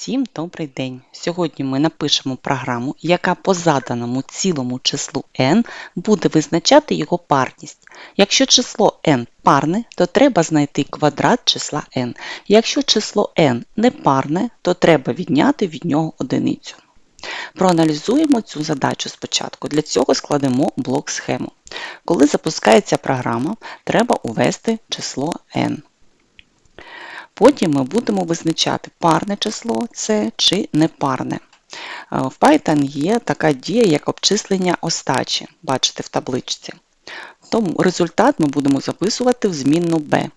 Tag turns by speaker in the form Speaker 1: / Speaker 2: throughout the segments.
Speaker 1: Всім добрий день! Сьогодні ми напишемо програму, яка по заданому цілому числу n буде визначати його парність. Якщо число n парне, то треба знайти квадрат числа n. Якщо число n непарне, то треба відняти від нього одиницю. Проаналізуємо цю задачу спочатку. Для цього складемо блок схему. Коли запускається програма, треба увести число n. Потім ми будемо визначати парне число це чи непарне. Е, В Python є така дія, як обчислення остачі, бачите в табличці. Тому результат ми будемо записувати в змінну b. Е,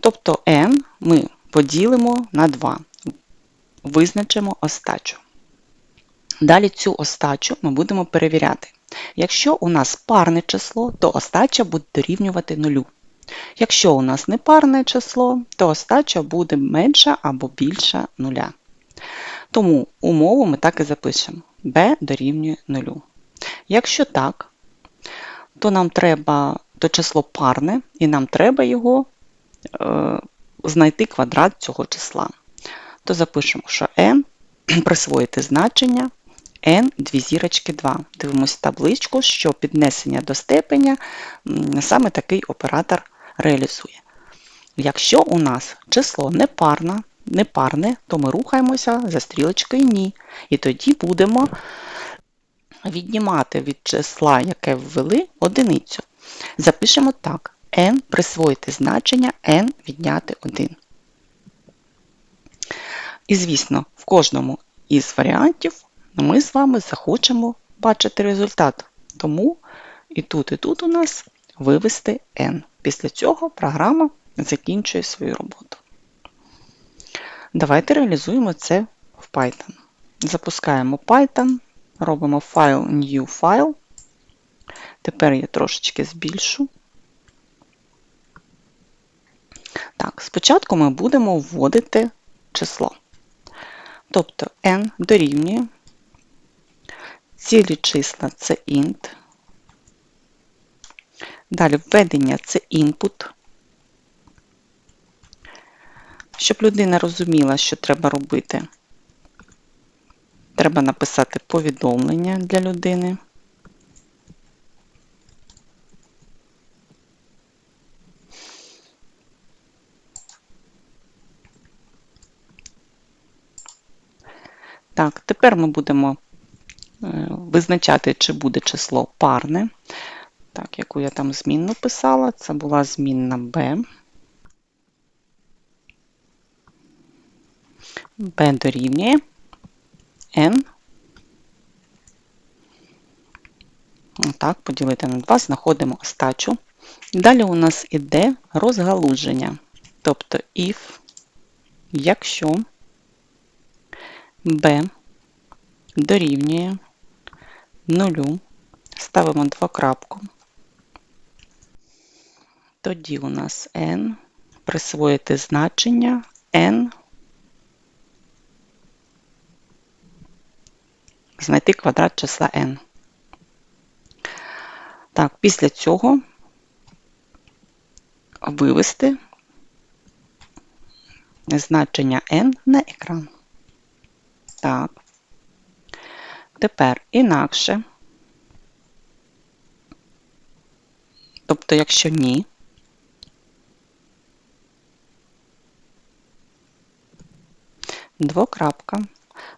Speaker 1: Тобто n ми поділимо на 2, визначимо остачу. Далі цю остачу ми будемо перевіряти. Якщо у нас парне число, то остача буде дорівнювати нулю. Якщо у нас непарне число, то остача буде менша або більша нуля. Тому умову ми так і запишемо b дорівнює нулю. Якщо так, то нам треба то число парне, і нам треба його е, знайти квадрат цього числа. То запишемо, що n присвоїти значення n дві зірочки 2. Дивимося табличку, що піднесення до степеня саме такий оператор реалізує. Якщо у нас число непарне, непарне, то ми рухаємося за стрілочкою Ні. І тоді будемо віднімати від числа, яке ввели, одиницю. Запишемо так: n присвоїти значення n відняти 1. І, звісно, в кожному із варіантів ми з вами захочемо бачити результат. Тому і тут, і тут у нас вивести n. Після цього програма закінчує свою роботу. Давайте реалізуємо це в Python. Запускаємо Python, робимо файл New File. Тепер я трошечки збільшу. Так, спочатку ми будемо вводити число. Тобто n дорівнює. Цілі числа це int. Далі введення це input. Щоб людина розуміла, що треба робити, треба написати повідомлення для людини. Так, тепер ми будемо визначати, чи буде число парне. Так, яку я там змінну писала, це була змінна b. b дорівнює n. Так, поділити на 2, знаходимо остачу. Далі у нас іде розгалуження. Тобто if, якщо b дорівнює 0, ставимо двокрапку. Тоді у нас n присвоїти значення n, знайти квадрат числа n. Так, після цього вивести значення n на екран. Так. Тепер інакше. Тобто, якщо ні, двокрапка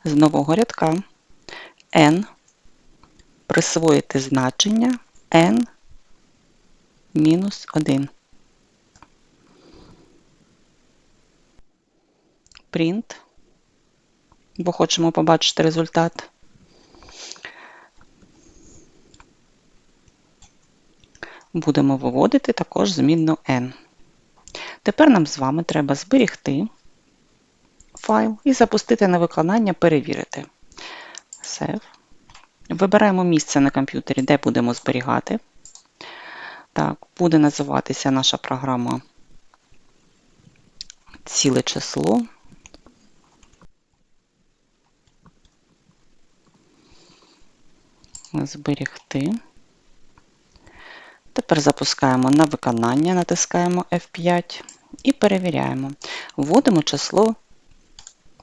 Speaker 1: з нового рядка n присвоїти значення n мінус 1. Print, бо хочемо побачити результат. Будемо виводити також змінну n. Тепер нам з вами треба зберігти файл і запустити на виконання, перевірити. Save. Вибираємо місце на комп'ютері, де будемо зберігати. Так, буде називатися наша програма ціле число. Зберігти. Тепер запускаємо на виконання, натискаємо F5 і перевіряємо. Вводимо число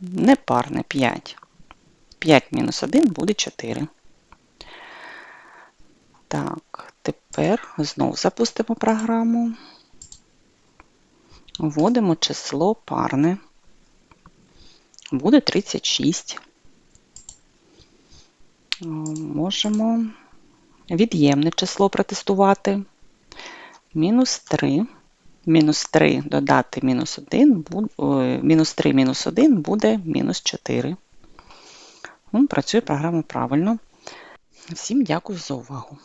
Speaker 1: Непарне 5. 5 мінус 1 буде 4. Так, тепер знову запустимо програму. Вводимо число парне. Буде 36. Можемо від'ємне число протестувати. Мінус 3. Мінус 3 додати мінус 1, мінус 3 мінус 1 буде мінус 4. Ну, Працює програма правильно. Всім дякую за увагу.